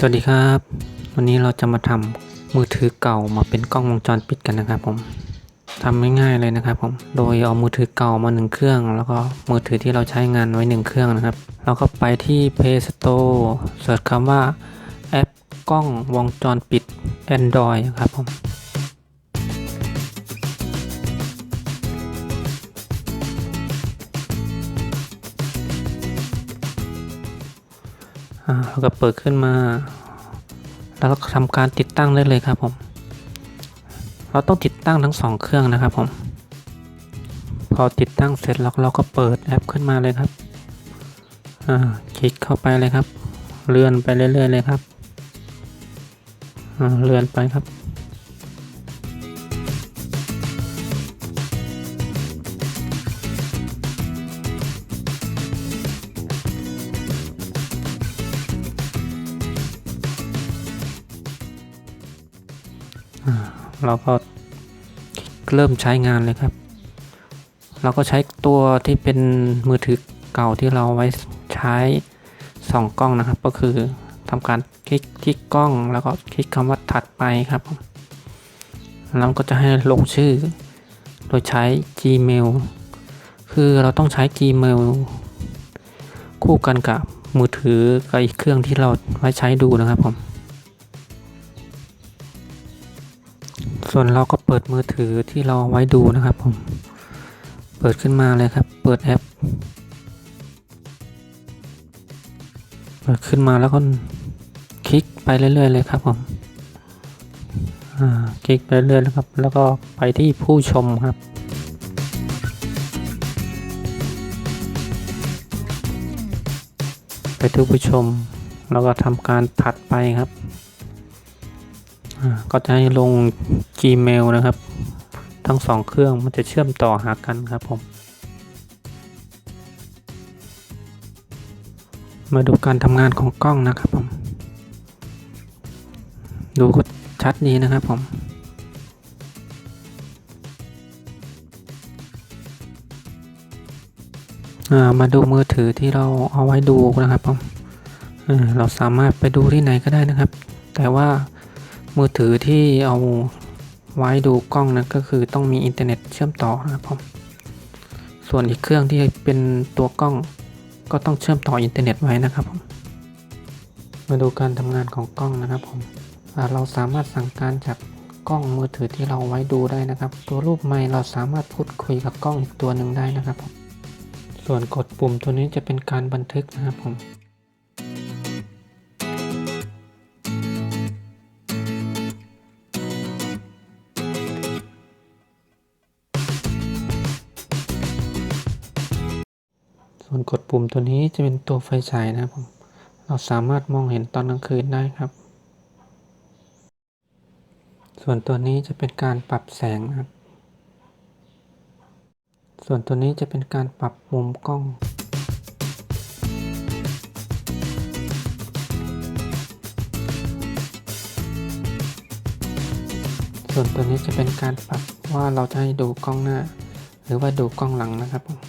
สวัสดีครับ วันนี้เราจะมาทำมือถือเก่ามาเป็นกล้องวงจรปิดกันนะครับผมทำง่ายๆเลยนะครับผม โดยเอามือถือเก่ามาหนึ่งเครื่อง แล้วก็มือถือที่เราใช้งานไว้หนึ่งเครื่องนะครับ เราก็ไปที่ Play Store เสิร์ชคำว่าแอปกล้องวงจรปิด Android ครับผม เราก็เปิดขึ้นมา แล้วก็ทำการติดตั้งได้เลยครับผม เราต้องติดตั้งทั้งสองเครื่องนะครับผม พอติดตั้งเสร็จแล้วเราก็เปิดแอปขึ้นมาเลยครับอ่าคลิกเข้าไปเลยครับ เลื่อนไปเรื่อยๆเลยครับอ่าเลื่อนไปครับ เราก็เริ่มใช้งานเลยครับ เราก็ใช้ตัวที่เป็นมือถือเก่าที่เราไว้ใช้สองกล้องนะครับ ก็คือทำการคลิกที่กล้องแล้วก็คลิกคำว่าถัดไปครับแล้วก็จะให้ลงชื่อ โดยใช้ Gmail คือเราต้องใช้ Gmail คู่กันกับมือถือกับอีกเครื่องที่เราไว้ใช้ดูนะครับผม ส่วนเราก็เปิดมือถือที่เราไว้ดูนะครับผม เปิดขึ้นมาเลยครับ เปิดแอป เปิดขึ้นมาแล้วก็คลิกไปเรื่อยๆเลยครับผมคลิกไปเรื่อยๆแล้วครับ แล้วก็ไปที่ผู้ชมครับไปที่ผู้ชม แล้วก็ทำการถัดไปครับ ก็จะให้ลง Gmail นะครับ ทั้งสองเครื่องมันจะเชื่อมต่อหากันครับผม มาดูการทำงานของกล้องนะครับผม ดูก็ชัดดีนะครับผมามาดูมือถือที่เราเอาไว้ดูนะครับผมเราสามารถไปดูที่ไหนก็ได้นะครับ แต่ว่า มือถือที่เอาไว้ดูกล้องนะก็คือต้องมีอินเทอร์เน็ตเชื่อมต่อนะครับผมส่วนอีกเครื่องที่เป็นตัวกล้อง ก็ต้องเชื่อมต่ออินเทอร์เน็ตไว้นะครับผมมาดูการทำงานของกล้องนะครับผมเราสามารถสั่งการจากกล้องมือถือที่เราไว้ดูได้นะครับ ตัวรูปไมค์เราสามารถพูดคุยกับกล้องอีกตัวหนึ่งได้นะครับผมส่วนกดปุ่มตัวนี้จะเป็นการบันทึกนะครับผม ส่วนกดปุ่มตัวนี้จะเป็นตัวไฟฉายนะครับผมเราสามารถมองเห็นตอนกลางคืนได้ครับ ส่วนตัวนี้จะเป็นการปรับแสงนะครับ ส่วนตัวนี้จะเป็นการปรับมุมกล้องส่วนตัวนี้จะเป็นการปรับว่าเราจะให้ดูกล้องหน้า หรือว่าดูกล้องหลังนะครับผม